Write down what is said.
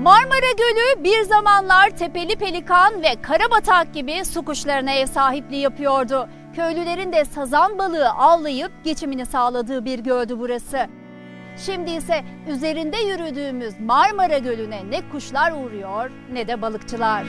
Marmara Gölü bir zamanlar tepeli pelikan ve karabatak gibi su kuşlarına ev sahipliği yapıyordu. Köylülerin de sazan balığı avlayıp geçimini sağladığı bir göldü burası. Şimdi ise üzerinde yürüdüğümüz Marmara Gölü'ne ne kuşlar uğruyor ne de balıkçılar.